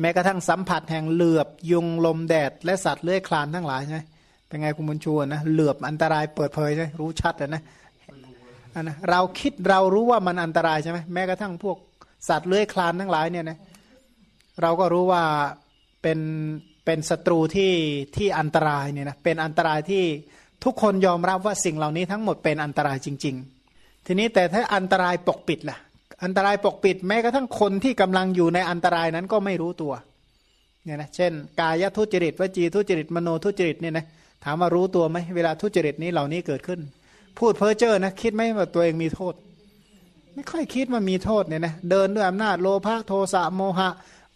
แม้กระทั่งสัมผัสแห่งเหลือบยุงลมแดด และสัตว์เลื้อยคลานทั้งหลายใช่ไหมเป็นไงคุณบุญชูนะเหลือบอันตรายเปิดเผยใช่รู้ชัดนะอันนะเราคิดเรารู้ว่ามันอันตรายใช่ไหมแม้กระทั่งพวกสัตว์เลื้อยคลานทั้งหลายเนี่ยนะเราก็รู้ว่าเป็นเป็นศัตรูที่ที่อันตรายเนี่ยนะเป็นอันตรายที่ทุกคนยอมรับว่าสิ่งเหล่านี้ทั้งหมดเป็นอันตรายจริง ๆ ทีนี้แต่ถ้าอันตรายปกปิดล่ะ อันตรายปกปิดแม้กระทั่งคนที่กำลังอยู่ในอันตรายนั้นก็ไม่รู้ตัวเนี่ยนะเช่น กายทุจริตวจีทุจริตมโนทุจริตเนี่ยนะถามว่ารู้ตัวไหมเวลาทุจริตนี้เหล่านี้เกิดขึ้น พูดเพ้อเจ้อนะคิดไหมว่าตัวเองมีโทษ ไม่ค่อยคิดว่ามีโทษเนี่ยนะเดินด้วยอำนาจโลภะโทสะโมหะ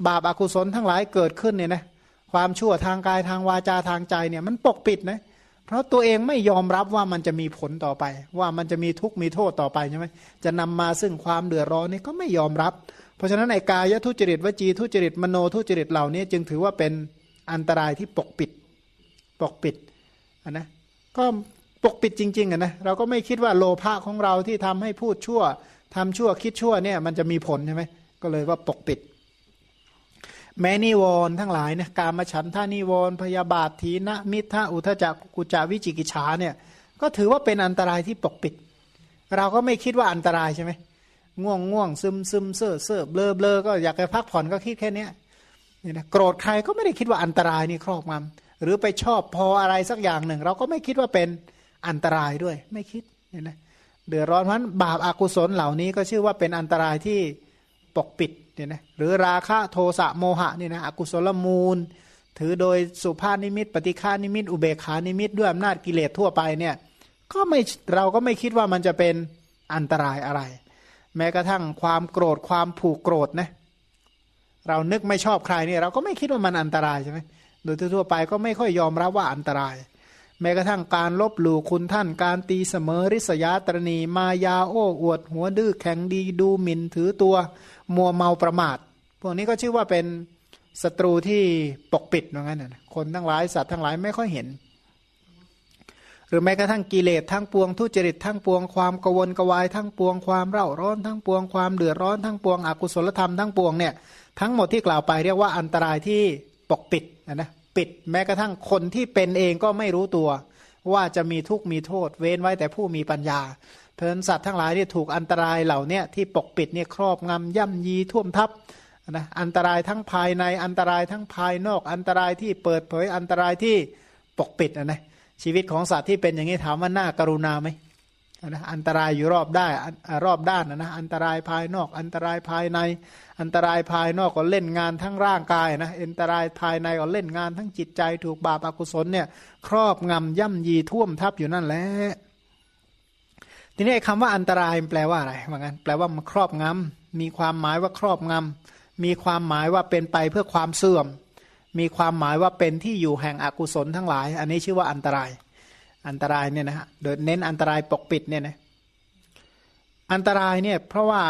บาปอากุศลทั้งหลายเกิดขึ้นเนี่ยนะความชั่วทางกายทางวาจาทางใจเนี่ยมันปกปิดนะเพราะตัวเองไม่ยอมรับว่ามันจะมีผลต่อไป ว่ามันจะมีทุกข์มีโทษต่อไปใช่ไหมจะนำมาซึ่งความเดือดร้อนนี่ก็ไม่ยอมรับ เพราะฉะนั้นไอ้กายทุจริตวจีทุจริตมโนทุจริตเหล่านี้ จึงถือว่าเป็นอันตรายที่ปกปิดปกปิดนนะก็ปกปิดจริงๆนะเราก็ไม่คิดว่าโลภะของเราที่ทำให้พูดชั่วทำชั่วคิดชั่วเนี่ยมันจะมีผลใช่ไหมก็เลยว่าปกปิด แม้นิวรณ์ทั้งหลายเนี่ยการมาฉันท่านิวรณ์พยาบาททีนะมิทะอุทจักกุจาวิจิกิจฉาเนี่ยก็ถือว่าเป็นอันตรายที่ปกปิด เราก็ไม่คิดว่าอันตรายใช่ไหมง่วงง่วงซึมซึมเซ่อเซ่อเบลอเบลอก็อยากจะพักผ่อนก็คิดแค่นี้เนี่ยนะโกรธใครก็ไม่ได้คิดว่าอันตรายนี่ครอบงำหรือไปชอบพออะไรสักอย่างหนึ่ง เราก็ไม่คิดว่าเป็นอันตรายด้วย ไม่คิดเนี่ยนะเดือดร้อนเพราะบาปอากุศลเหล่านี้ก็ชื่อว่าเป็นอันตรายที่ปกปิด เนี่ยนะหรือราคะโทสะโมหะเนี่ยนะอกุศลมูล ถือโดยสุภาพนิมิต ปฏิฆานิมิต อุเบขานิมิต ด้วยอำนาจกิเลสทั่วไปเนี่ยก็ไม่เราก็ไม่คิดว่ามันจะเป็นอันตรายอะไร แม้กระทั่งความโกรธความผูกโกรธนะเรานึกไม่ชอบใครเนี่ยเราก็ไม่คิดว่ามันอันตรายใช่ไหมโดยทั่วไปก็ไม่ค่อยยอมรับว่าอันตราย แม้กระทั่งการลบหลู่คุณท่านการตีเสมอริษยาตรณี มายาโอ้อวด หัวดื้อแข็งดีดูหมิ่นถือตัว มัวเมาประมาท พวกนี้ก็ชื่อว่าเป็นศัตรูที่ปกปิดเหมือนกันนะคนทั้งหลายสัตว์ทั้งหลายไม่ค่อยเห็น หรือแม้กระทั่งกิเลสทั้งปวงทุจริตทั้งปวงความกวนกวายทั้งปวงความเร่าร้อนทั้งปวงความเดือดร้อนทั้งปวงอกุศลธรรมทั้งปวงเนี่ยทั้งหมดที่กล่าวไปเรียกว่าอันตรายที่ปกปิดนะปิดแม้กระทั่งคนที่เป็นเองก็ไม่รู้ตัว ว่าจะมีทุกข์มีโทษ เว้นไว้แต่ผู้มีปัญญา เพลินสัตว์ทั้งหลายที่ถูกอันตรายเหล่านี้ที่ปกปิดเนี่ยครอบงำย่ำยีท่วมทับนะอันตรายทั้งภายในอันตรายทั้งภายนอก อันตรายที่เปิดเผยอันตรายที่ปกปิดนะชีวิตของสัตว์ที่เป็นอย่างนี้ถามว่าน่ากรุณาไหมนะอันตรายอยู่รอบได้รอบด้านนะนะอันตรายภายนอก อันตรายภายใน อันตรายภายนอกก็เล่นงานทั้งร่างกายนะอันตรายภายในก็เล่นงานทั้งจิตใจ ถูกบาปอกุศลเนี่ยครอบงำย่ำยีท่วมทับอยู่นั่นแหละ ทีนี้คำว่าอันตรายแปลว่าอะไรว่างั้นแปลว่ามันครอบงำมีความหมายว่าครอบงำมีความหมายว่าเป็นไปเพื่อความเสื่อม มีความหมายว่าเป็นที่อยู่แห่งอกุศลทั้งหลาย อันนี้ชื่อว่าอันตราย อันตรายเนี่ยนะฮะโดยเน้นอันตรายปกปิดเนี่ยนะอันตรายเนี่ยเพราะว่า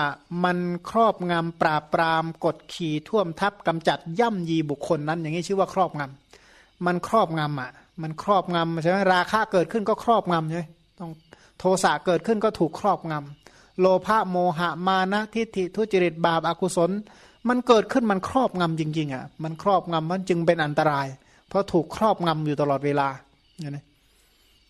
มันครอบงำปราบปรามกดขี่ท่วมทับกำจัดย่ำยีบุคคลนั้น อย่างนี้ชื่อว่าครอบงำมันครอบงำอะ มันครอบงำใช่ไหมราคาเกิดขึ้นก็ครอบงำใช่ไหมต้อง โทสะเกิดขึ้นก็ถูกครอบงำโลภะโมหะมานะทิฏฐิทุจริตบาปอากุศล มันเกิดขึ้นมันครอบงำจริง ๆอะมันครอบงำมันจึงเป็นอันตราย เพราะถูกครอบงำอยู่ตลอดเวลาเนี่ย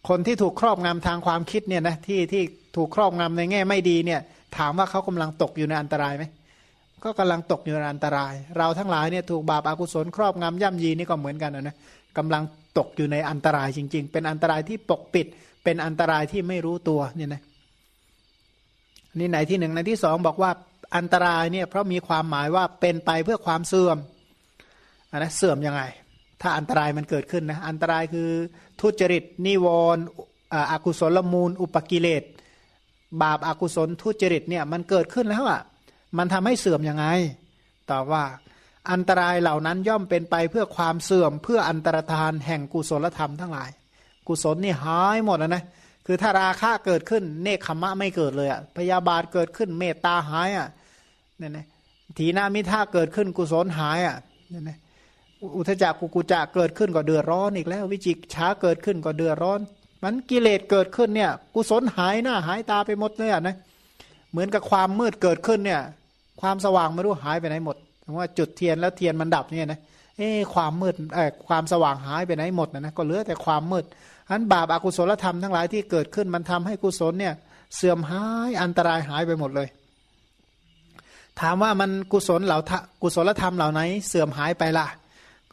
คนที่ถูกครอบงำทางความคิดเนี่ยนะที่ที่ถูกครอบงำในแง่ไม่ดีเนี่ย ถามว่าเขากำลังตกอยู่ในอันตรายไหมก็กำลังตกอยู่ในอันตราย เราทั้งหลายเนี่ยถูกบาปอากุศลครอบงำย่ำยีนี่ก็เหมือนกันนะกำลังตกอยู่ในอันตรายจริง ๆ เป็นอันตรายที่ปกปิด เป็นอันตรายที่ไม่รู้ตัวเนี่ยนะนี่ไหนที่หนึ่งในที่สองบอกว่าอันตรายเนี่ยเพราะมีความหมายว่าเป็นไปเพื่อความเสื่อมอันนะเสื่อมยังไง ถ้าอันตรายมันเกิดขึ้นนะอันตรายคือทุจริต นิวรณ์อกุศลมูล อุปกิเลส บาปอากุศลทุจริตเนี่ยมันเกิดขึ้นแล้วอะมันทำให้เสื่อมยังไงตอบว่าอันตรายเหล่านั้นย่อมเป็นไปเพื่อความเสื่อมเพื่ออันตรธานแห่งกุศลธรรมทั้งหลาย กุศลนี่หายหมดนะนะคือถ้าราคะเกิดขึ้น เนคขมะไม่เกิดเลยอะพยาบาทเกิดขึ้นเมตตาหายอะเนี่ยนะทีนามิท่าเกิดขึ้นกุศลหายอะเนี่ยนะอุทจักกุกุจักเกิดขึ้นก็เดือดร้อนอีกแล้ว วิจิกช้าเกิดขึ้นก็เดือดร้อน มันกิเลสเกิดขึ้นเนี่ย กุศลหายหน้าหายตาไปหมดเลยอะนะเหมือนกับความมืดเกิดขึ้นเนี่ย ความสว่างไม่รู้หายไปไหนหมดมติว่าจุดเทียนแล้วเทียนมันดับเนี่ยนะเอ้ความมืดเออความสว่างหายไปไหนหมดนะนะก็เหลือแต่ความมืด อันบาปอากุศลธรรมทั้งหลายที่เกิดขึ้นมันทำให้กุศลเนี่ยเสื่อมหายอันตรายหายไปหมดเลย ถามว่ามันกุศลเหล่ากุศลธรรมเหล่าไหนเสื่อมหายไปละ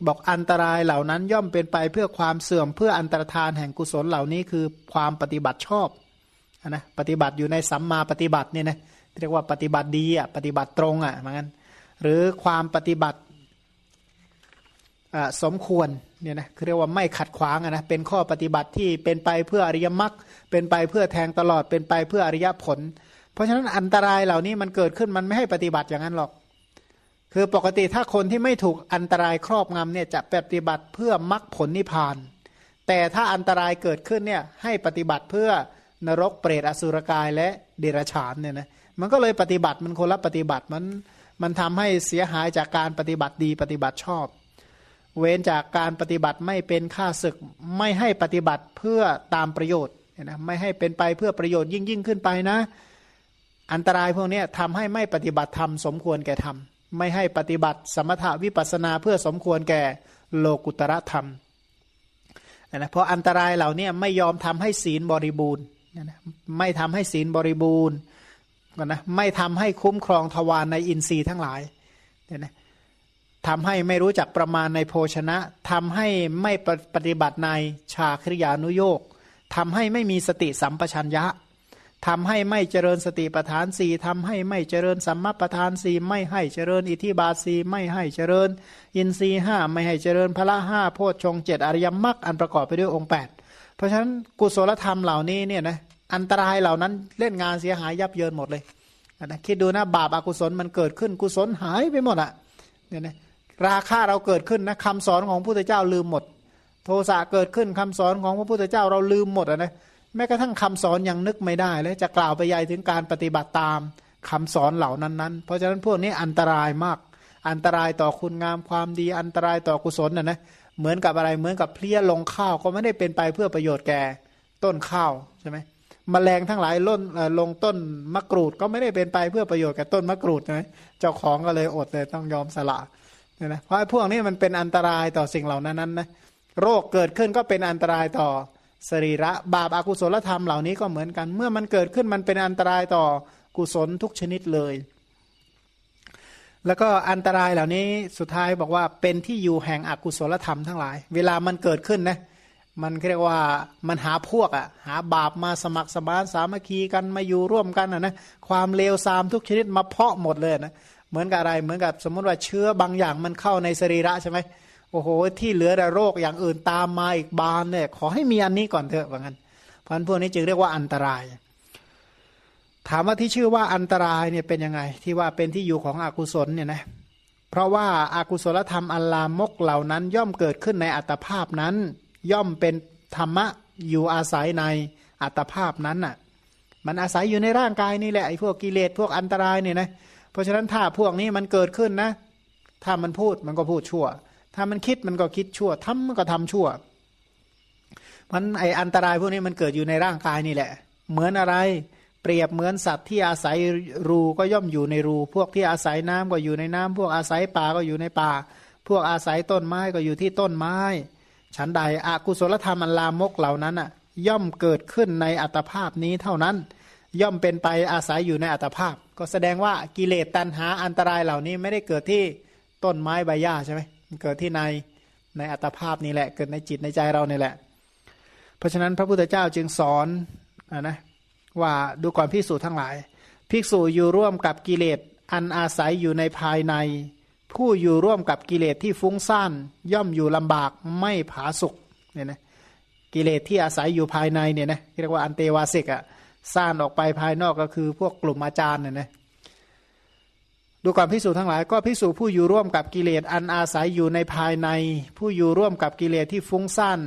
บอกอันตรายเหล่านั้นย่อมเป็นไปเพื่อความเสื่อมเพื่ออันตรธานแห่งกุศลเหล่านี้คือความปฏิบัติชอบนะปฏิบัติอยู่ในสัมมาปฏิบัติเนี่ยนะเรียกว่าปฏิบัติดีอะปฏิบัติตรงอะเหมือนกันหรือความปฏิบัติ สมควรเนี่ยนะเรียกว่าไม่ขัดขวางนะเป็นข้อปฏิบัติที่เป็นไปเพื่ออริยมรรคเป็นไปเพื่อแทงตลอดเป็นไปเพื่ออริยผล เพราะฉะนั้นอันตรายเหล่านี้มันเกิดขึ้นมันไม่ให้ปฏิบัติอย่างนั้นหรอก คือปกติถ้าคนที่ไม่ถูกอันตรายครอบงำเนี่ยจะปฏิบัติเพื่อมรรคผลนิพพาน แต่ถ้าอันตรายเกิดขึ้นเนี่ยให้ปฏิบัติเพื่อนรกเปรตอสุรกายและเดรัจฉานเนี่ยนะมันก็เลยปฏิบัติมันคนละปฏิบัติมันมันทำให้เสียหายจากการปฏิบัติดีปฏิบัติชอบ เว้นจากการปฏิบัติไม่เป็นค่าศึกไม่ให้ปฏิบัติเพื่อตามประโยชน์นะไม่ให้เป็นไปเพื่อประโยชน์ยิ่งยิ่งขึ้นไปนะ อันตรายพวกนี้ทำให้ไม่ปฏิบัติธรรมสมควรแก่ธรรมไม่ให้ปฏิบัติสมถะวิปัสนาเพื่อสมควรแก่โลกุตระธรรมนะเพราะอันตรายเหล่านี้ไม่ยอมทำให้ศีลบริบูรณ์นะไม่ทำให้ศีลบริบูรณ์นะไม่ทำให้คุ้มครองทวารในอินทรีย์ทั้งหลายเนี่ยนะ ทำให้ไม่รู้จักประมาณในโภชนะทำให้ไม่ปฏิบัติในชาคริยานุโยกทำให้ไม่มีสติสัมปชัญญะทำให้ไม่เจริญสติปัฏฐานสี่ทำให้ไม่เจริญสัมมาปัฏฐานสี่ไม่ให้เจริญอิทิบาสีไม่ให้เจริญ อินทรีห้าไม่ให้เจริญพระห้าโพชฌงเจ็ดอริยมรรคอันประกอบไปด้วยองค์8เพราะฉะนั้นกุศลธรรมเหล่านี้เนี่ยนะอันตรายเหล่านั้นเล่นงานเสียหายยับเยินหมดเลยนะคิดดูนะบาปอากุศลมันเกิดขึ้นกุศลหายไปหมดอะเนี่ยนะ ราคาเราเกิดขึ้นนะคำสอนของพระพุทธเจ้าลืมหมด โทสะเกิดขึ้นคำสอนของพระพุทธเจ้าเราลืมหมดอะนะแม้กระทั่งคำสอนยังนึกไม่ได้เลยจะกล่าวไปใหญ่ถึงการปฏิบัติตามคำสอนเหล่านั้นๆ เพราะฉะนั้นพวกนี้อันตรายมาก อันตรายต่อคุณงามความดีอันตรายต่อกุศลนะนะเหมือนกับอะไรเหมือนกับเพลี้ยลงข้าวก็ไม่ได้เป็นไปเพื่อประโยชน์แก่ต้นข้าวใช่ไหมมแมลงทั้งหลายล่นลงต้นมะกรูดก็ไม่ได้เป็นไปเพื่อประโยชน์แก่ต้นมะกรูดใช่ไหมเจ้าของก็เลยอดเลยต้องยอมสละ เนี่ยนะเพราะพวกนี้มันเป็นอันตรายต่อสิ่งเหล่านั้นนะโรคเกิดขึ้นก็เป็นอันตรายต่อสรีระบาปอากุศลธรรมเหล่านี้ก็เหมือนกัน เมื่อมันเกิดขึ้นมันเป็นอันตรายต่อกุศลทุกชนิดเลย แล้วก็อันตรายเหล่านี้สุดท้ายบอกว่าเป็นที่อยู่แห่งอกุศลธรรมทั้งหลาย เวลามันเกิดขึ้นนะมันเรียกว่ามันหาพวกอะ่ะหาบาปมาสมัครสมานสามัคคีกันมาอยู่ร่วมกันอะนะความเลวทรามทุกชนิดมาเพาะหมดเลยนะ เหมือนกับอะไรเหมือนกับสมมติว่าเชื้อบางอย่างมันเข้าในสรีระใช่ไหมโอ้โห ที่เหลือแต่โรคอย่างอื่นตามมาอีกบานเนี่ยขอให้มีอันนี้ก่อนเถอะว่างั้นเพราะพวกนี้จึงเรียกว่าอันตราย ถามว่าที่ชื่อว่าอันตรายเนี่ยเป็นยังไง ที่ว่าเป็นที่อยู่ของอกุศลเนี่ยนะเพราะว่าอากุศลธรรมอัลลามกเหล่านั้น ย่อมเกิดขึ้นในอัตภาพนั้น ย่อมเป็นธรรมะอยู่อาศัยในอัตภาพนั้นน่ะ มันอาศัยอยู่ในร่างกายนี่แหละไอ้พวกกิเลสพวกอันตรายเนี่ยนะเราะฉะนั้นถ้าพวกนี้มันเกิดขึ้นนะ ถ้ามันพูดมันก็พูดชั่ว ถ้ามันคิดมันก็คิดชั่วทำมันก็ทำชั่ว มันไออันตรายพวกนี้มันเกิดอยู่ในร่างกายนี่แหละ เหมือนอะไร เปรียบเหมือนสัตว์ที่อาศัยรูก็ย่อมอยู่ในรู พวกที่อาศัยน้ำก็อยู่ในน้ำพวกอาศัยป่าก็อยู่ในป่า พวกอาศัยต้นไม้ก็อยู่ที่ต้นไม้ ฉันใดอากุศลธรรมอันลามกเหล่านั้นอะ ย่อมเกิดขึ้นในอัตภาพนี้เท่านั้น ย่อมเป็นไปอาศัยอยู่ในอัตภาพ ก็แสดงว่ากิเลสตัณหาอันตรายเหล่านี้ไม่ได้เกิดที่ต้นไม้ใบหญ้าใช่ไหมเกิดที่ในในอัตภาพนี่แหละเกิดในจิตในใจเรานี่แหละ เพราะฉะนั้นพระพุทธเจ้าจึงสอนอนะว่าดูก่อนภิกษุทั้งหลาย ภิกษุอยู่ร่วมกับกิเลสอันอาศัยอยู่ในภายใน ผู้อยู่ร่วมกับกิเลสที่ฟุ้งซ่านย่อมอยู่ลำบากไม่ผาสุกเนี่ยนะกิเลสที่อาศัยอยู่ภายในเนี่ยนะเรียกว่าอันเตวาสิกอะ ซ่านออกไปภายนอกก็คือพวกกลุ่มอาจารย์เนี่ยนะดูก่อนพิสูจทั้งหลายก็พิสูจผู้อยู่ร่วมกับกิเลสอันอาศัยอยู่ในภายใน ผู้อยู่ร่วมกับกิเลสที่ฟุ้งซ่าน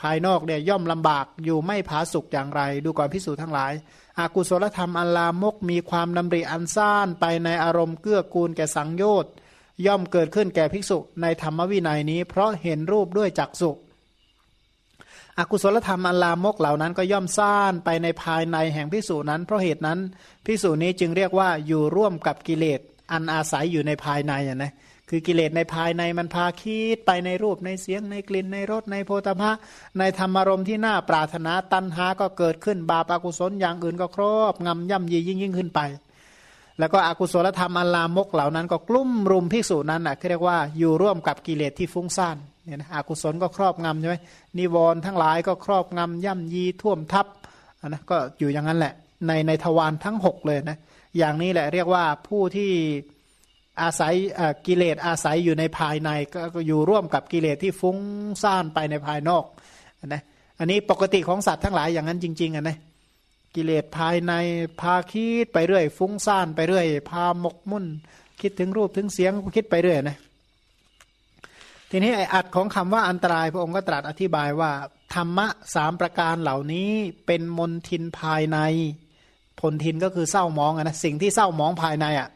ภายนอกเนี่ยย่อมลำบากอยู่ไม่ผาสุกอย่างไร ดูก่อนพิสูจทั้งหลาย อากุศลธรรมอันลามกมีความดำริอันซ่านไปในอารมณ์เกื้อกูลแก่สังโยชน์ย่อมเกิดขึ้นแก่ภิกษุในธรรมวินัยนี้ เพราะเห็นรูปด้วยจักสุ อกุศลธรรมอันลามกเหล่านั้นก็ย่อมซ่านไปในภายในแห่งพิสูจนั้น เพราะเหตุนั้นพิสูจนี้จึงเรียกว่าอยู่ร่วมกับกิเลสอันอาศัยอยู่ในภายในอะนะคือกิเลสในภายในมันพาคิดไปในรูปในเสียงในกลิ่นในรสในโพธาภะในธรรมารมณ์ที่น่าปรารถนาตัณหาก็เกิดขึ้นบาปอากุศลอย่างอื่นก็ครอบงำย่ำยียิ่งยิ่งขึ้นไป แล้วก็อกุศลธรรมอันลามกเหล่านั้นก็กลุ่มรุมภิกษุนั้นนะเรียกว่าอยู่ร่วมกับกิเลสที่ฟุ้งซ่าน เนี่ยนะอกุศลก็ครอบงำใช่ไหมนิวรณ์ทั้งหลายก็ครอบงำย่ำยีท่วมทับนนะก็อยู่อย่างนั้นแหละ ในในทวารทั้ง 6 เลยนะอย่างนี้แหละเรียกว่าผู้ที่อาศัยกิเลสอาศัยอยู่ในภายในก็อยู่ร่วมกับกิเลสที่ฟุ้งซ่านไปในภายนอกนะอันนี้ปกติของสัตว์ทั้งหลายอย่างนั้นจริงๆอะนะกิเลสภายในพาคิดไปเรื่อยฟุ้งซ่านไปเรื่อย พาหมกมุ่น คิดถึงรูปถึงเสียงคิดไปเรื่อยนะ ทีนี้ไอ้อัดของคำว่าอันตรายพระองค์ก็ตรัสอธิบายว่า ธรรมะสามประการเหล่านี้เป็นมนทินภายในผลทินก็คือเศร้ามองนะสิ่งที่เศร้ามองภายในอะ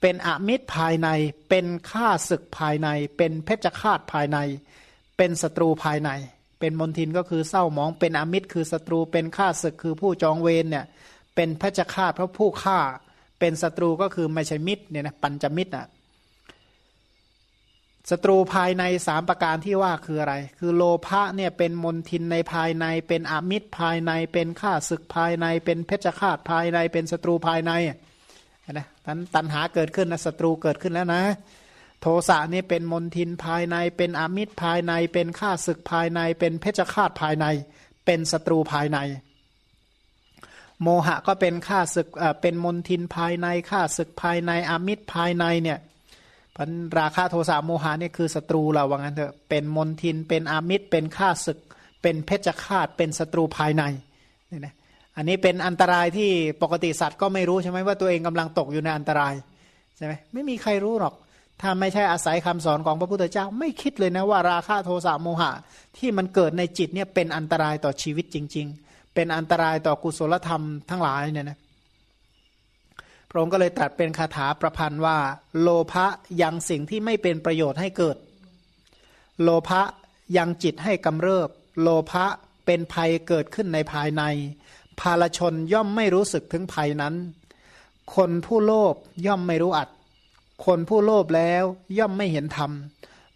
เป็นอมิตรภายใน เป็นฆ่าศึกภายใน เป็นเพชฌฆาตภายใน เป็นศัตรูภายใน เป็นมนทินก็คือเศร้ามอง เป็นอมิตรคือศัตรู เป็นฆ่าศึกคือผู้จองเวรเนี่ยเป็นเพชฌฆาตเพราะผู้ฆ่า เป็นศัตรูก็คือไม่ใช่มิตรเนี่ยนะปัญจมิตรอะ ศัตรูภายในสามประการที่ว่าคืออะไร คือโลภะเนี่ยเป็นมนทินในภายใน เป็นอมิตรภายใน เป็นฆ่าศึกภายใน เป็นเพชฌฆาตภายใน เป็นศัตรูภายในนะตันตัณหาเกิดขึ้นนะศัตรูเกิดขึ้นแล้วนะ โทสะนี่เป็นมนทินภายใน เป็นอมิตรภายใน เป็นฆ่าศึกภายใน เป็นเพชฌฆาตภายใน เป็นศัตรูภายใน โมหะก็เป็นฆ่าศึกเป็นมนทินภายในฆ่าศึกภายในอมิตรภายในเนี่ย พันราคาโทสะโมหะนี่คือศัตรูเราว่างั้นเถอะเป็นมนทินเป็นอามิตร เป็นฆ่าศึก เป็นเพชฌฆาตเป็นศัตรูภายในนี่นะอันนี้เป็นอันตรายที่ปกติสัตว์ก็ไม่รู้ใช่ไหมว่าตัวเองกำลังตกอยู่ในอันตรายใช่ไหมไม่มีใครรู้หรอก ถ้าไม่ใช่อาศัยคำสอนของพระพุทธเจ้าไม่คิดเลยนะว่าราคะโทสะโมหะ ที่มันเกิดในจิตเนี่ยเป็นอันตรายต่อชีวิตจริง ๆ เป็นอันตรายต่อกุศลธรรมทั้งหลายเนี่ยนะ พระองค์ก็เลยตรัสเป็นคาถาประพันธ์ว่า โลภะยังสิ่งที่ไม่เป็นประโยชน์ให้เกิด โลภะยังจิตให้กำเริบ โลภะเป็นภัยเกิดขึ้นในภายใน ภาลชนย่อมไม่รู้สึกถึงภัยนั้น คนผู้โลภย่อมไม่รู้อัด คนผู้โลภแล้วย่อมไม่เห็นธรรม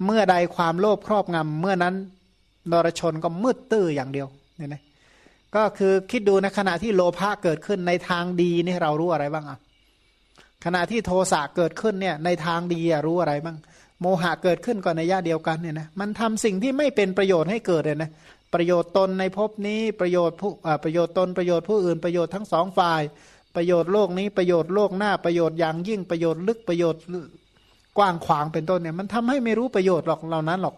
เมื่อใดความโลภครอบงำเมื่อนั้นนรชนก็มืดตื้ออย่างเดียวเนี่ยนะก็คือคิดดูในขณะที่โลภะเกิดขึ้นในทางดีนี่เรารู้อะไรบ้างอะ ขณะที่โทสะเกิดขึ้นเนี่ยในทางดีรู้อะไรบ้างโมหะเกิดขึ้นก่อนในญาเดียวกันเนี่ยนะมันทำสิ่งที่ไม่เป็นประโยชน์ให้เกิดเลยนะประโยชน์ตนในภพนี้ประโยชน์ผู้ประโยชน์ตนประโยชน์ผู้อื่นประโยชน์ทั้งสองฝ่าย ประโยชน์โลกนี้ประโยชน์โลกหน้าประโยชน์อย่างยิ่งประโยชน์ลึกประโยชน์กว้างขวางเป็นต้นเนี่ยมันทำให้ไม่รู้ประโยชน์หรอกเหล่านั้นหรอก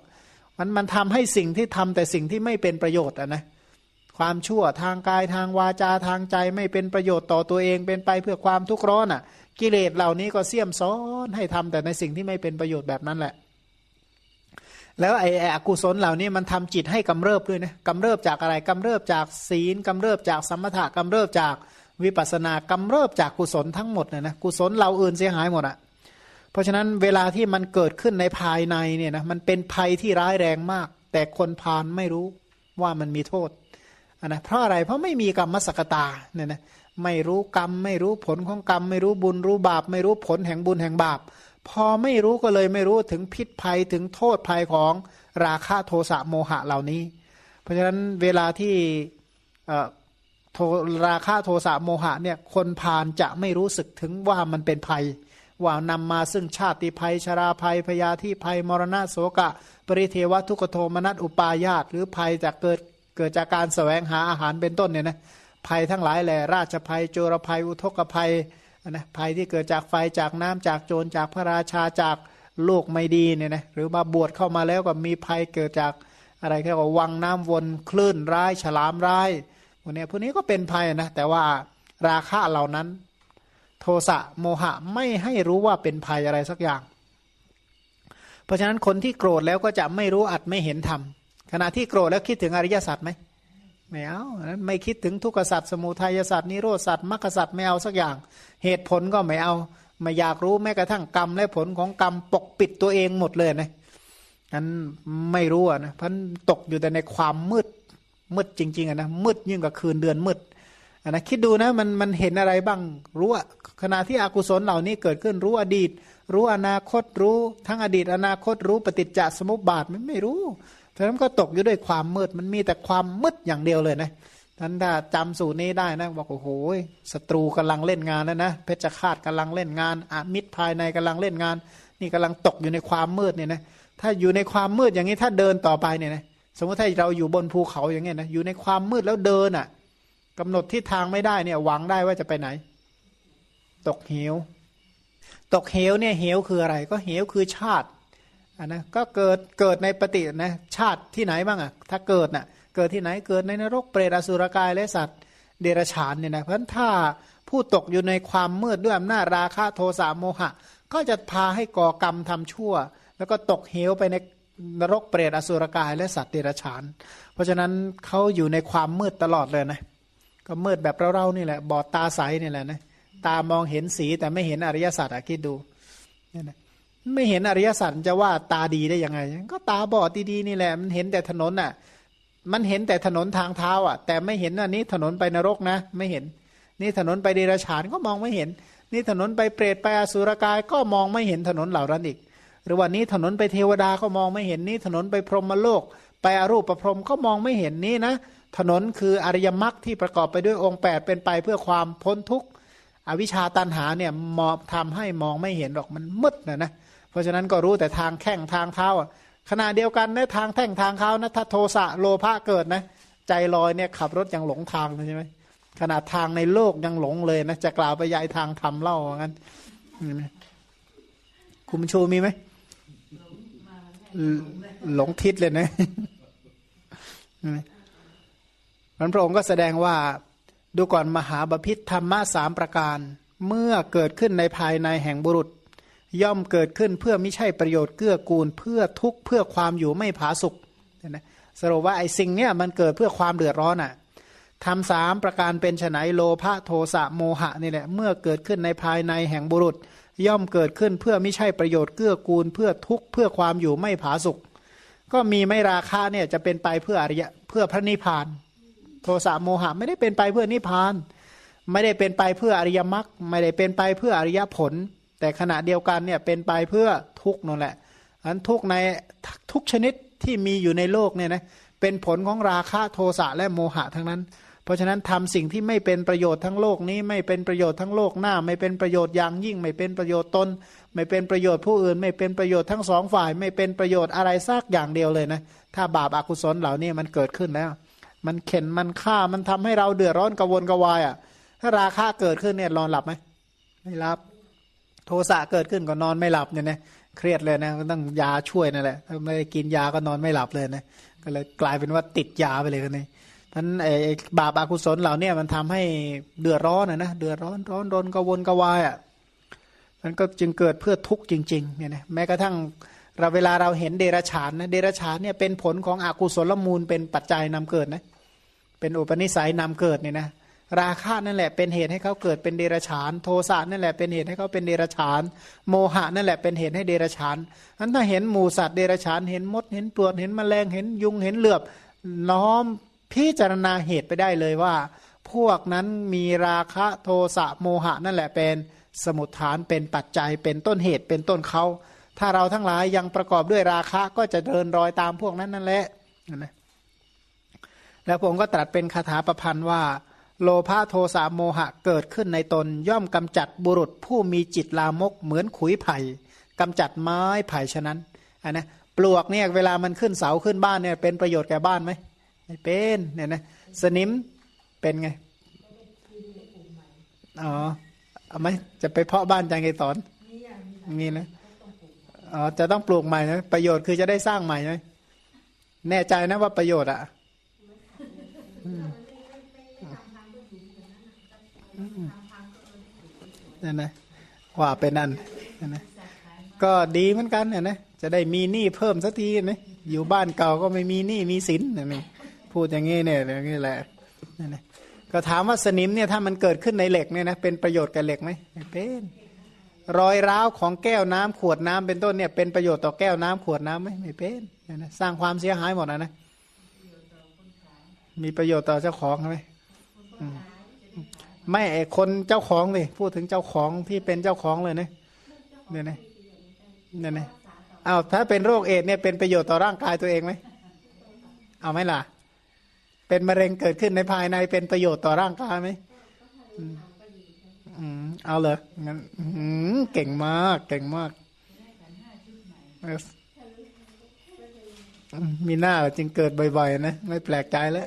มันมันทำให้สิ่งที่ทำแต่สิ่งที่ไม่เป็นประโยชน์อะนะความชั่วทางกายทางวาจาทางใจไม่เป็นประโยชน์ต่อตัวเองเป็นไปเพื่อความทุกข์ร้อนอะ กิเลสเหล่านี้ก็เสี่ยมซ้อนให้ทำแต่ในสิ่งที่ไม่เป็นประโยชน์แบบนั้นแหละ แล้วไอ้อกุศลเหล่านี้มันทำจิตให้กำเริบด้วยนะกำเริบจากอะไรกำเริบจากศีลกำเริบจากสมถะกำเริบจากวิปัสสนากำเริบจากกุศลทั้งหมดเนี่ยนะกุศลเราอื่นเสียหายหมดอะ่ะเพราะฉะนั้นเวลาที่มันเกิดขึ้นในภายในเนี่ยนะมันเป็นภัยที่ร้ายแรงมาก แต่คนพานไม่รู้ว่ามันมีโทษนะเพราะอะไรเพราะไม่มีกรรมสกตาเนี่ยนะ ไม่รู้กรรม ไม่รู้ผลของกรรม ไม่รู้บุญรู้บาป ไม่รู้ผลแห่งบุญแห่งบาป พอไม่รู้ก็เลยไม่รู้ถึงพิษภัยถึงโทษภัยของราคะโทสะโมหะเหล่านี้ เพราะฉะนั้นเวลาที่โทราคะโทสะโมหะเนี่ยคนพานจะไม่รู้สึกถึงว่ามันเป็นภัย ว่านำมาซึ่งชาติภัยชราภัยพยาธิภัยมรณะโสกะ ปริเทวทุกโทมนัสอุปายาตหรือภัยจากเกิดเกิดจากการแสวงหาอาหารเป็นต้นเนี่ยนะ ภัยทั้งหลายแหละราชภัยโจรภัยอุทกภัยนะภัยที่เกิดจากไฟจากน้ำจากโจรจากพระราชาจากโลกไม่ดีเนี่ยนะหรือมาบวชเข้ามาแล้วก็มีภัยเกิดจากอะไรแค่ว่าวังน้ำวนคลื่นร้ายฉลามร้ายพวกนี้พวกนี้ก็เป็นภัยนะแต่ว่าราคะเหล่านั้น โทสะโมหะไม่ให้รู้ว่าเป็นภัยอะไรสักอย่าง เพราะฉะนั้นคนที่โกรธแล้วก็จะไม่รู้อัดไม่เห็นธรรมขณะที่โกรธแล้วคิดถึงอริยสัจไหม ไม่เอาไม่คิดถึงทุกขสัจสมุทัยสัจนิโรธสัจมรรคสัจไม่เอาสักอย่าง เหตุผลก็ไม่เอา ไม่อยากรู้แม้กระทั่งกรรมและผลของกรรมปกปิดตัวเองหมดเลยนะนั้นไม่รู้อะนะพันตกอยู่แต่ในความมืดมืดจริงๆนะมืดยิ่งกว่าคืนเดือนมืดนะคิดดูนะมันมันเห็นอะไรบ้างรู้ขณะที่อกุศลเหล่านี้เกิดขึ้นรู้อดีต รู้อนาคตรู้ ทั้งอดีตอนาคตรู้ปฏิจจสมุปบาทมันไม่รู้ ฉะนั้นก็ตกอยู่ด้วยความมืดมันมีแต่ความมืดอย่างเดียวเลยนะท่านถ้าจำสูตรนี้ได้นะบอกโอ้โหศัตรูกำลังเล่นงานแล้วนะเพชฌฆาตกำลังเล่นงานอามิตรภายในกำลังเล่นงาน นี่กำลังตกอยู่ในความมืดเนี่ยนะถ้าอยู่ในความมืดอย่างนี้ถ้าเดินต่อไปเนี่ยนะสมมติถ้าเราอยู่บนภูเขาอย่างเงี้ยนะอยู่ในความมืดแล้วเดินอะกำหนดทิศทางไม่ได้เนี่ยหวังได้ว่าจะไปไหน ตกเหว ตกเหวเนี่ยเหวคืออะไร ก็เหวคือชาติ อะนะก็เกิดเกิดในปฏินะชาติที่ไหนบ้างอะถ้าเกิดน่ะเกิดที่ไหนเกิดในนรกเปรตอสุรกายและสัตว์ เดรัจฉานเนี่ยนะเพราะนั้นถ้าผู้ตกอยู่ในความมืดด้วยอำนาจราคะโทสะโมหะ ก็จะพาให้ก่อกรรมทำชั่ว แล้วก็ตกเหวไปในนรกเปรตอสุรกายและสัตว์เดรัจฉาน เพราะฉะนั้นเขาอยู่ในความมืดตลอดเลยนะก็มืดแบบเราๆนี่แหละ บอดตาใสนี่แหละนะตามองเห็นสีแต่ไม่เห็นอริยสัจอะคิดดูเนี่ยนะ ไม่เห็นอริยสัจจะว่าตาดีได้ยังไง ก็ตาบอดดีๆนี่แหละมันเห็นแต่ถนนอะ มันเห็นแต่ถนนทางเท้าอะ แต่ไม่เห็นอันนี้ถนนไปนรกนะ ไม่เห็น นี่ถนนไปเดรัจฉานก็มองไม่เห็น นี่ถนนไปเปรตไปอสุรกายก็มองไม่เห็นถนนเหล่านั้นอีก หรือว่านี้ถนนไปเทวดาก็มองไม่เห็นนี่ถนนไปพรหมโลก ไปอรูปประพรมก็มองไม่เห็นนี่นะ ถนนคืออริยมรรคที่ประกอบไปด้วยองค์ 8 เป็นไปเพื่อความพ้นทุกข์อวิชชาตันหาเนี่ยมอบทำให้มองไม่เห็นหรอกมันมืดนะนะเราะฉะนั้นก็รู้แต่ทางแข้งทางเท้าอะขณะเดียวกันนทางแท่งทางเท้านะถ้าโทสะโลภะเกิดนะ ใจลอยเนี่ยขับรถยังหลงทางใช่ไหมขนาดทางในโลกยังหลงเลยนะจะกล่าวไปยายทางทำเล่าว่างั้นคุณชูมีไหมหลงทิศเลยนะมันพระองค์ก็แสดงว่าดูก่อนมหาบพิษธรรมะสามประการ เมื่อเกิดขึ้นในภายในแห่งบุรุษ ย่อมเกิดขึ้นเพื่อไม่ใช่ประโยชน์เกื้อกูลเพื่อทุกข์เพื่อความอยู่ไม่ผาสุกนะสรุปว่าไอ้สิ่งเนี้ยมันเกิดเพื่อความเดือดร้อนอะทำสามประการเป็นไฉนโลภะโทสะโมหะนี่แหละเมื่อเกิดขึ้นในภายในแห่งบุรุษ ย่อมเกิดขึ้นเพื่อไม่ใช่ประโยชน์เกื้อกูลเพื่อทุกข์เพื่อความอยู่ไม่ผาสุกก็มีไม่ราคาเนี่ยจะเป็นไปเพื่ออริยะเพื่อพระนิพพาน โทสะโมหะไม่ได้เป็นไปเพื่อนิพพาน ไม่ได้เป็นไปเพื่ออริยมรรคไม่ได้เป็นไปเพื่ออริยผล แต่ขณะเดียวกันเนี่ยเป็นไปเพื่อทุกนั่นแหละอันทุกในทุกชนิดที่มีอยู่ในโลกเนี่ยนะเป็นผลของราคะโทสะและโมหะทั้งนั้น เพราะฉะนั้นทำสิ่งที่ไม่เป็นประโยชน์ทั้งโลกนี้ ไม่เป็นประโยชน์ทั้งโลกหน้า ไม่เป็นประโยชน์อย่างยิ่ง ไม่เป็นประโยชน์ตน ไม่เป็นประโยชน์ผู้อื่น ไม่เป็นประโยชน์ทั้งสองฝ่าย ไม่เป็นประโยชน์อะไรซากอย่างเดียวเลยนะถ้าบาปอากุศลเหล่านี้มันเกิดขึ้นแล้ว มันเข็นมันฆ่ามันทำให้เราเดือดร้อนกระวนกระวายอะถ้าราคะเกิดขึ้นเนี่ยนอนหลับไหมไม่หลับ โทสะเกิดขึ้นก็นอนไม่หลับเนี่ยนะเครียดเลยนะต้องยาช่วยนั่นแหละถ้าไม่กินยาก็นอนไม่หลับเลยนะก็เลยกลายเป็นว่าติดยาไปเลยกันนี่ท่านไอ้บาปอากุศลเหล่านี้มันทำให้เดือดร้อนนะนะเดือดร้อนร้อนรนกวนกวายอะมันก็จึงเกิดเพื่อทุกข์จริงๆเนี่ยนะแม้กระทั่งเราเวลาเราเห็นเดรัจฉานนะเดรัจฉานเนี่ยเป็นผลของอกุศลมูลเป็นปัจจัยนำเกิดนะเป็นอุปนิสัยนำเกิดเนี่ยนะ ราคะนั่นแหละเป็นเหตุให้เขาเกิดเป็นเดรัจฉาน โทสะนั่นแหละเป็นเหตุให้เขาเป็นเดรัจฉาน โมหะนั่นแหละเป็นเหตุให้เดรัจฉานอันถ้าเห็นหมูสัตว์เดรัจฉานเห็นมดเห็นปลวดเห็นแมลงเห็นยุงเห็นเหลือบน้อมพิจารณาเหตุไปได้เลยว่า พวกนั้นมีราคะโทสะโมหะนั่นแหละเป็นสมุทฐานเป็นปัจจัยเป็นต้นเหตุเป็นต้นเขาถ้าเราทั้งหลายยังประกอบด้วยราคะก็จะเดินรอยตามพวกนั้นนั่นแหละนะแล้วผมก็ตรัสเป็นคาถาประพันธ์ว่า โลภะโทสะโมหะเกิดขึ้นในตนย่อมกำจัดบุรุษผู้มีจิตลามกเหมือนขุยไผ่กำจัดไม้ไผ่ฉะนั้นอันนะปลวกเนี่ยเวลามันขึ้นเสาขึ้นบ้านเนี่ยเป็นประโยชน์แก่บ้านไหมไม่เป็นเนี่ยนะสนิมเป็นไงอ๋อเอาไหมจะไปเพาะบ้านจังไงตอนมีนะอ๋อจะต้องปลูกใหม่นะประโยชน์คือจะได้สร้างใหม่ไหมแน่ใจนะว่าประโยชน์อะ นั่นนะว่าเป็นนั่นนั่นนะก็ดีเหมือนกันเนี่ยนะจะได้มีหนี้เพิ่มสักทีนะอยู่บ้านเก่าก็ไม่มีหนี้มีสินนี่พูดอย่างงี้เนี่ยอย่างนี้แหละนั่นนะก็ถามว่าสนิมเนี่ยถ้ามันเกิดขึ้นในเหล็กเนี่ยนะเป็นประโยชน์กับเหล็กไหมไม่เป็นรอยร้าวของแก้วน้ำขวดน้ำเป็นต้นเนี่ยเป็นประโยชน์ต่อแก้วน้ำขวดน้ำไหมไม่เป็นนะสร้างความเสียหายหมดนะนะมีประโยชน์ต่อเจ้าของไหม ไม่ไอคนเจ้าของเลยพูดถึงเจ้าของที่เป็นเจ้าของเลยนะเนี่ยนะเนี่ยนะอ้าวถ้าเป็นโรคเอดเนี่ยเป็นประโยชน์ต่อร่างกายตัวเองไหมเอาไหมล่ะ เป็นมะเร็งเกิดขึ้นในภายในเป็นประโยชน์ต่อร่างกายไหมอืมเอาเลยงั้นอืมเก่งมาก เก่งมากมมีหน้าจึงเกิดบ่อยๆนะ ไม่แปลกใจแล้ว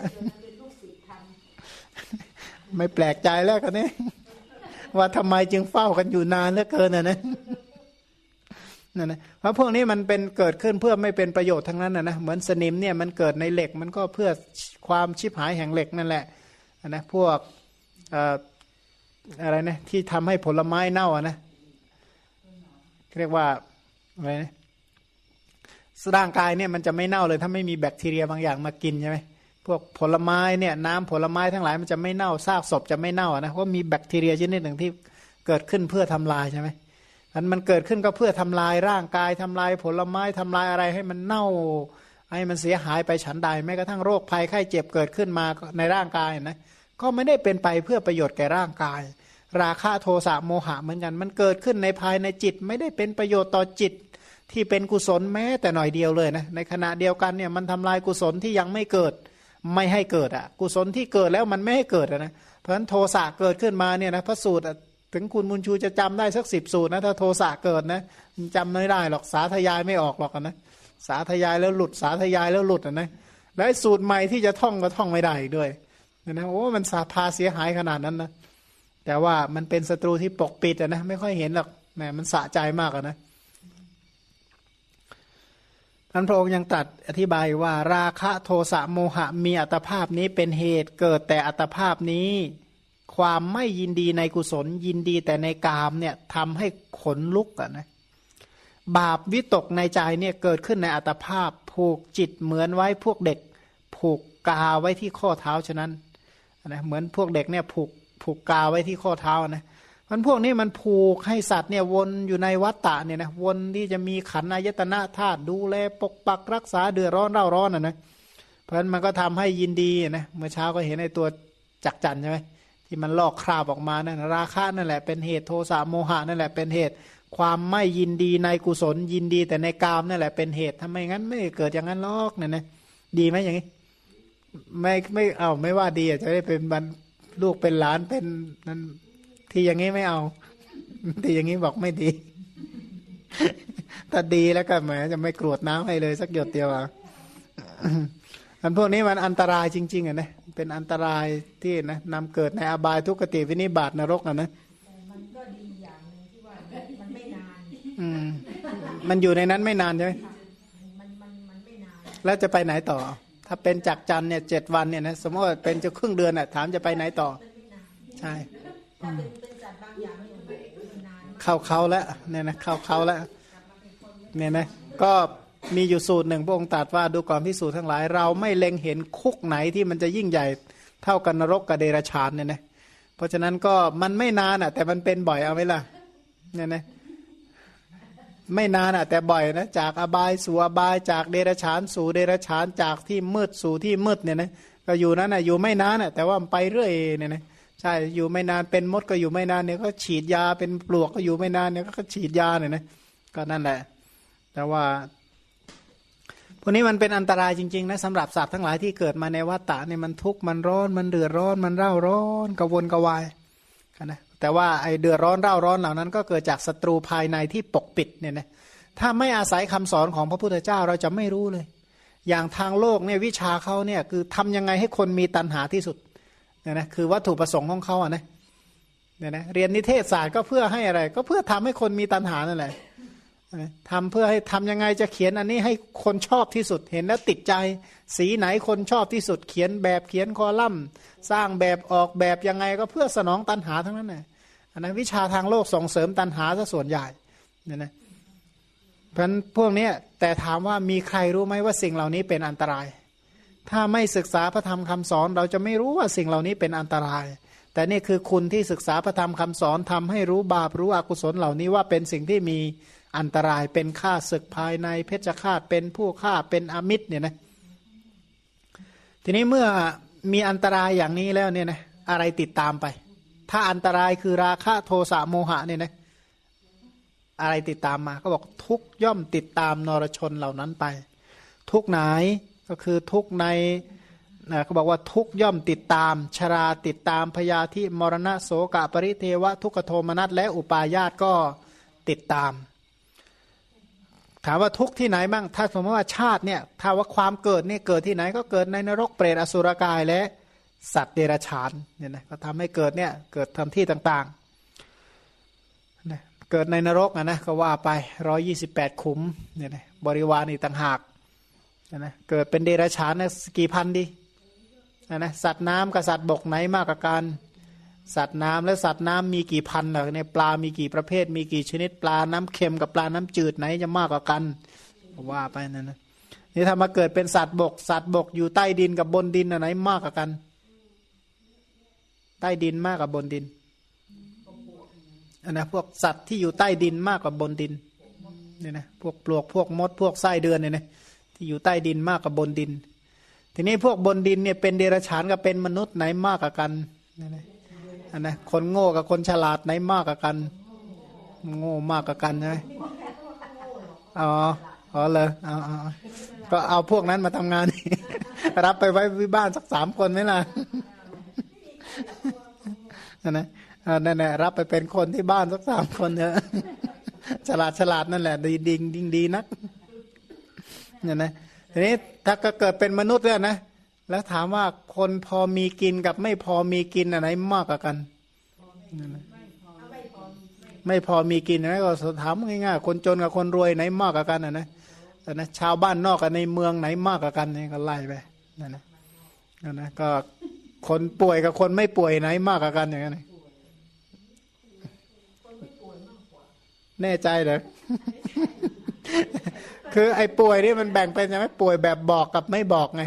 ไม่แปลกใจแล้วกันนี้ว่าทำไมจึงเฝ้ากันอยู่นานเหลือเกินอะนะนั่นนะเพราะพวกนี้มันเป็นเกิดขึ้นเพื่อไม่เป็นประโยชน์ทั้งนั้นนะนะเหมือนสนิมเนี่ยมันเกิดในเหล็กมันก็เพื่อความชิบหายแห่งเหล็กนั่นแหละนะพวกอะไรนะที่ทำให้ผลไม้เน่าอะนะเรียกว่าอะไรนะร่างกายเนี่ยมันจะไม่เน่าเลยถ้าไม่มีแบคทีเรียบางอย่างมากินใช่ไหม พวกผลไม้เนี่ยน้ำผลไม้ทั้งหลายมันจะไม่เน่าซากศพจะไม่เน่านะเพราะมีแบคทีเรียชนิดหนึ่งที่เกิดขึ้นเพื่อทำลายใช่ไหมมันมันเกิดขึ้นก็เพื่อทำลายร่างกายทำลายผลไม้ทำลายอะไรให้มันเน่าให้มันเสียหายไปฉันใดแม้กระทั่งโรคภัยไข้เจ็บเกิดขึ้นมาในร่างกายนะก็ไม่ได้เป็นไปเพื่อประโยชน์แก่ร่างกาย ราคะโทสะโมหะเหมือนกัน มันเกิดขึ้นในภายในจิต ไม่ได้เป็นประโยชน์ต่อจิตที่เป็นกุศลแม้แต่หน่อยเดียวเลยนะในขณะเดียวกันเนี่ยมันทำลายกุศลที่ยังไม่เกิด ไม่ให้เกิดอะ กุศลที่เกิดแล้วมันไม่ให้เกิดอะนะเพราะฉะนั้นโทสะเกิดขึ้นมาเนี่ยนะพระสูตรถึงคุณมุนชูจะจำได้สักสิบสูตรนะถ้าโทสะเกิดนะจำไม่ได้หรอกสาธยายไม่ออกหรอกนะสาธยายแล้วหลุดสาธยายแล้วหลุดอะนะแล้วสูตรใหม่ที่จะท่องก็ท่องไม่ได้อีกด้วยนะโอ้มันสาพาเสียหายขนาดนั้นนะแต่ว่ามันเป็นศัตรูที่ปกปิดอะนะไม่ค่อยเห็นหรอกแหมมันสะใจมากอะ นะท่านพระองค์ยังตรัสอธิบายว่าราคะโทสะโมหะมีอัตภาพนี้เป็นเหตุเกิดแต่อัตภาพนี้ ความไม่ยินดีในกุศลยินดีแต่ในกามเนี่ยทำให้ขนลุกอะนะบาปวิตกในใจเนี่ยเกิดขึ้นในอัตภาพ ผูกจิตเหมือนไว้พวกเด็ก ผูกกาไว้ที่ข้อเท้าฉะนั้นนะเหมือนพวกเด็กเนี่ยผูกผูกกาไว้ที่ข้อเท้านะ มันพวกนี้มันผูกให้สัตว์เนี่ยวนอยู่ในวัฏฏะเนี่ยนะวนที่จะมีขันอายตนะธาตุดูแลปกปักรักษาเดือดร้อนเร่าร้อนอะนะเพราะฉะนั้นมันก็ทำให้ยินดีนะเมื่อเช้าก็เห็นในตัวจักจันใช่ไหมที่มันลอกคราบออกมานั่นราคะนั่นแหละเป็นเหตุโทสะโมหะนั่นแหละเป็นเหตุ ความไม่ยินดีในกุศลยินดีแต่ในกามนั่นแหละเป็นเหตุทำไมงั้นไม่เกิดอย่างนั้นลอกเนี่ยนะดีไหมอย่างนี้ไม่ไม่เอาไม่ว่าดีอะจะได้เป็นบรรลูกเป็นหลานเป็นนั่น ที่อย่างนี้ไม่เอา ที่อย่างนี้บอกไม่ดี ถ้าดีแล้วก็แหมจะไม่กรวดน้ำให้เลย สักหยดเดียวอะอันพวกนี้มันอันตรายจริง ๆอะนะเป็นอันตรายที่นะนำเกิดในอบายทุกขติวินิบาตนรกอะนะมันก็ดีอย่างหนึ่งที่ว่ามันไม่นานอืมมันอยู่ในนั้นไม่นานใช่ไหมมันมันมันไม่นานแล้วจะไปไหนต่อ ถ้าเป็นจากจันทร์เนี่ยเจ็ดวันเนี่ยนะสมมติว่าเป็นจะครึ่งเดือนอะถามจะไปไหนต่อมันไม่นานใช่ ถ้าเป็นเป็นสัตว์บางอย่างนี่มันนานมากเข้าเขาแล้วเนี่ยนะเข้าเขาแล้วเนี่ยนะก็มีอยู่สูตรหนึ่งพระองค์ตรัสว่าดูก่อนพิสูจน์ทั้งหลาย เราไม่เล็งเห็นคุกไหนที่มันจะยิ่งใหญ่เท่ากันนรกกับเดรัจฉานเนี่ยนะเพราะฉะนั้นก็มันไม่นานอะ แต่มันเป็นบ่อยเอาไหมล่ะเนี่ยนะไม่นานอะแต่บ่อยนะจากอบายสู่อบายจากเดรัจฉาน สู่เดรัจฉานจากที่มืดสู่ที่มืดเนี่ยนะก็อยู่นั้นอะอยู่ไม่นานอะแต่ว่ามันไปเรื่อยเนี่ยนะ ใช่อยู่ไม่นานเป็นมดก็อยู่ไม่นานเนี่ยก็ฉีดยาเป็นปลวกก็อยู่ไม่นานเนี่ยก็ฉีดยาเนี่ยนะก็นั่นแหละ แต่ว่าพวกนี้มันเป็นอันตรายจริงๆนะสำหรับสัตว์ทั้งหลายที่เกิดมาในวัฏฏะเนี่ยมันทุกข์มันร้อนมันเดือดร้อนมันเร่าร้อนกระวนกระวายนะแต่ว่าไอเดือดร้อนเร่าร้อนเหล่านั้น ก็เกิดจากศัตรูภายในที่ปกปิดเนี่ยนะถ้าไม่อาศัยคำสอนของพระพุทธเจ้าเราจะไม่รู้เลย อย่างทางโลกเนี่ยวิชาเขาเนี่ยคือทำยังไงให้คนมีตัณหาที่สุด เนี่ยนะคือวัตถุประสงค์ของเขาอะนะเนี่ยนะเรียนนิเทศศาสตร์ก็เพื่อให้อะไร ก็เพื่อทำให้คนมีตัณหานั่นแหละทำเพื่อให้ทำยังไงจะเขียนอันนี้ให้คนชอบที่สุดเห็นแล้วติดใจ สีไหนคนชอบที่สุดเขียนแบบเขียนคอลัมน์ สร้างแบบออกแบบยังไงก็เพื่อสนองตัณหาทั้งนั้นแหละอันนั้นวิชาทางโลกส่งเสริมตัณหาซะส่วนใหญ่เนี่ยนะเพราะงั้นพวกนี้แต่ถามว่ามีใครรู้ไหมว่าสิ่งเหล่านี้เป็นอันตราย ถ้าไม่ศึกษาพระธรรมคำสอน เราจะไม่รู้ว่าสิ่งเหล่านี้เป็นอันตราย แต่นี่คือคุณที่ศึกษาพระธรรมคำสอนทำให้รู้บาปรู้อกุศลเหล่านี้ว่าเป็นสิ่งที่มีอันตรายเป็นฆ่าศึกภายในเพชฌฆาตเป็นผู้ฆ่าเป็นอมิตรเนี่ยนะทีนี้เมื่อมีอันตรายอย่างนี้แล้วเนี่ยนะอะไรติดตามไป ถ้าอันตรายคือราคะโทสะโมหะเนี่ยนะอะไรติดตามมา ก็บอกทุกย่อมติดตามนรชนเหล่านั้นไป ทุกไหน ก็คือทุกในนะเขาบอกว่าทุกย่อมติดตาม ชราติดตามพยาธิมรณะโสกะปริเทวะ ทุกขโทมนัสและอุปาญาตก็ติดตาม ถามว่าทุกที่ไหนบ้างถ้าสมมติว่าชาติเนี่ยถ้าว่าความเกิดเนี่ยเกิดที่ไหนก็เกิดในนรกเปรตอสุรกายและสัตว์เดรัจฉานเนี่ยนะก็ทำให้เกิดเนี่ยเกิดทำที่ต่างๆนะเกิดในนรกอะนะก็ว่าไปร้อยี่สิบแปดขุมเนี่ยนะบริวารอีกต่างหาก นะนะเกิดเป็นเดรัจฉานนะกี่พันดีนะนะสัตว์น้ำกับสัตว์บกไหนมากกว่ากันสัตว์น้ำและสัตว์น้ำมีกี่พันเหรอในยปลามีกี่ประเภท มีกี่ชนิดปลาน้ำเค็มกับปลาน้ำจืดไหนจะมากกว่ากันว่าไปนั่นนะนี่ถ้ามาเกิดเป็นสัตว์บก สัตว์บกอยู่ใต้ดินกับบนดินอันไหนมากกว่ากัน ใต้ดินมากกว่าบนดินอันนะพวกสัตว์ที่อยู่ใต้ดินมากกว่าบนดินเนี่ยนะพวกปลวกพวกมดพวกไส้เดือนเนี่ยนะ ที่อยู่ใต้ดินมากกว่าบนดิน ทีนี้พวกบนดินเนี่ยเป็นเดรัจฉานกับเป็นมนุษย์ไหนมากกว่ากันเนี่ยนะอันนะคนโง่กับคนฉลาดไหนมากกว่ากัน โง่มากกว่ากันใช่ไหมอ๋ออ๋อเลยอาเอก็เอาพวกนั้นมาทำงาน รับไปไว้วิบ้านสักสามคนไหมล่ะนั่นนะเออนั่นแหละรับไปเป็นคนที่บ้านสักสามคนเถอะฉลาดฉลาดนั่นแหละ ดีดิงดิงดีนัก เนี่ยนะทีนี้ถ้าก็เกิดเป็นมนุษย์แล้วนะแล้วถามว่าคนพอมีกินกับไม่พอมีกินอันไหนมากกว่ากันนั่นนะไม่พอมีกินนะก็ถามง่ายๆคนจนกับคนรวยไหนมากกว่ากันอะนะแต่นะชาวบ้านนอกกับในเมืองไหนมากกว่ากันนี่ก็ไล่ไปนั่นนะนั่นนะก็คนป่วยกับคนไม่ป่วยไหนมากกว่ากันอย่างนั้นนะแน่ใจเหรอ คือไอ้ป่วยนี่มันแบ่งเป็นใช่ไหมป่วยแบบบอกกับไม่บอกไง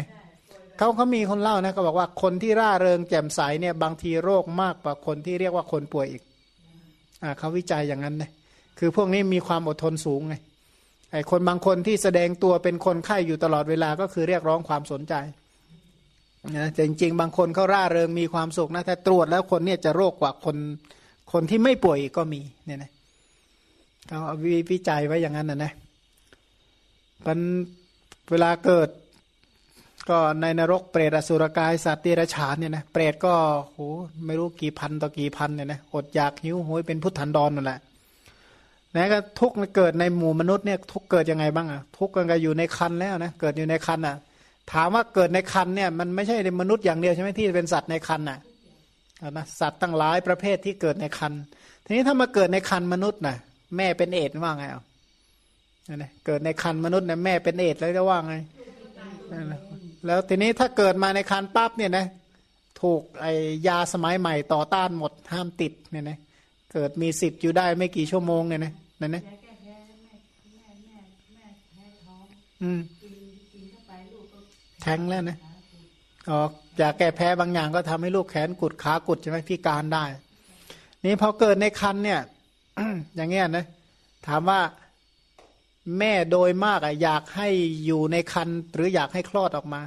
เขาเขามีคนเล่านะเขาบอกว่าคนที่ร่าเริงแจ่มใสเนี่ยบางทีโรคมากกว่าคนที่เรียกว่าคนป่วยอีกอ่าเขาวิจัยอย่างนั้นนะคือพวกนี้มีความอดทนสูงไงไอ้คนบางคนที่แสดงตัวเป็นคนไข้อยู่ตลอดเวลาก็คือเรียกร้องความสนใจนะจริงๆ บางคนเขาร่าเริงมีความสุขนะแต่ตรวจแล้วคนเนี่ยจะโรคกว่าคนคนที่ไม่ป่วยก็มีเนี่ยนะเขาเอาวิวิจัยไว้อย่างนั้นนะนะ มันเวลาเกิดก็ในนรกเปรตอสุรกายสัตว์เดรัจฉานเนี่ยนะเปรตก็โหไม่รู้กี่พันต่อกี่พันเนี่ยนะอดอยากหิวโหยเป็นพุทธันดรนั่นแหละนะก็ทุกเกิดในหมู่มนุษย์เนี่ยทุกเกิดยังไงบ้างอะทุกกันก็อยู่ในคันแล้วนะเกิดอยู่ในคันอะ ถามว่าเกิดในคันเนี่ยมันไม่ใช่ในมนุษย์อย่างเดียวใช่ไหมที่เป็นสัตว์ในคันน่ะนะสัตว์ตั้งหลายประเภทที่เกิดในคันทีนี้ถ้ามาเกิดในคันมนุษย์น่ะแม่เป็นเอดว่าไงเอา นั่นนะเกิดในคันมนุษย์เนี่ยแม่เป็นเอดแล้วจะว่าไงแล้วทีนี้ถ้าเกิดมาในคันปั๊บเนี่ยนะถูกไอยาสมัยใหม่ต่อต้านหมดห้ามติดเนี่ยนะเกิดมีสิทธิ์อยู่ได้ไม่กี่ชั่วโมงเนี่ยนะนั่นนะอืมแทงแล้วนะอ๋อยาแก้แพ้บางอย่างก็ทำให้ลูกแขนกุดขากุดใช่ไหมพิการได้ นี่พอเกิดในคันเนี่ยอย่างเงี้ยนะถามว่า แม่โดยมากอะอยากให้อยู่ในคันหรืออยากให้คลอดออกมา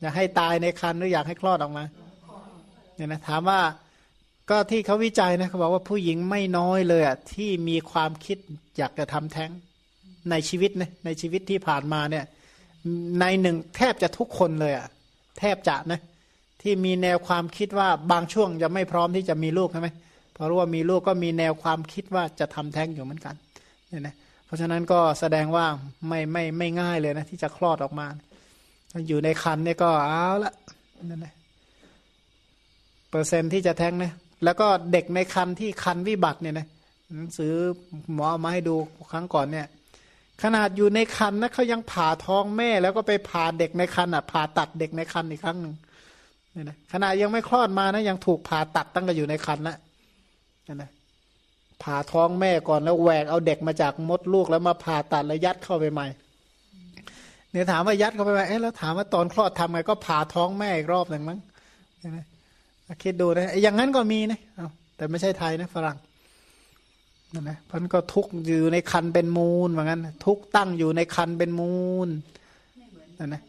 อยากให้ตายในคันหรืออยากให้คลอดออกมาเนี่ยนะถามว่าก็ที่เขาวิจัยนะเขาบอกว่าผู้หญิงไม่น้อยเลยอะที่มีความคิดอยากจะทำแท้งในชีวิตนะในชีวิตที่ผ่านมาเนี่ย ในหนึ่งแทบจะทุกคนเลยอะแทบจะนะ ที่มีแนวความคิดว่าบางช่วงจะไม่พร้อมที่จะมีลูกใช่ไหมเพราะรู้ว่ามีลูกก็มีแนวความคิดว่าจะทำแท้งอยู่เหมือนกันเนี่ยนะ เพราะฉะนั้นก็แสดงว่าไม่ไม่ไม่ง่ายเลยนะ ที่จะคลอดออกมา อยู่ในคันเนี่ยก็เอาละนั่นแหละเปอร์เซ็นที่จะแท้งนะแล้วก็เด็กในคันที่คันวิบัติเนี่ยนะหนังสือหมอเอามาให้ดูครั้งก่อนเนี่ย ขนาดอยู่ในคันนะเขายังผ่าท้องแม่ แล้วก็ไปผ่าเด็กในคันอะผ่าตัดเด็กในคันอีกครั้งหนึ่งเนี่ยนะขณะยังไม่คลอดมานะยังถูกผ่าตัดตั้งแต่อยู่ในคันละนั่นนะ ผ่าท้องแม่ก่อนแล้วแหวกเอาเด็กมาจากมดลูกแล้วมาผ่าตัดแล้วยัดเข้าไปใหม่เนี่ยถามว่ายัดเข้าไปไหมเอ๊ะแล้วถามว่าตอนคลอดทำไงก็ผ่าท้องแม่อีกรอบหนึ่งมั้งเห็นไหมคิดดูนะอย่างนั้นก็มีนะเอาแต่ไม่ใช่ไทยนะฝรั่งนั่นะพันก็ทุกอยู่ในคันเป็นมูลเหมือนกันทุกตั้งอยู่ในคันเป็นมูลนั่นนะ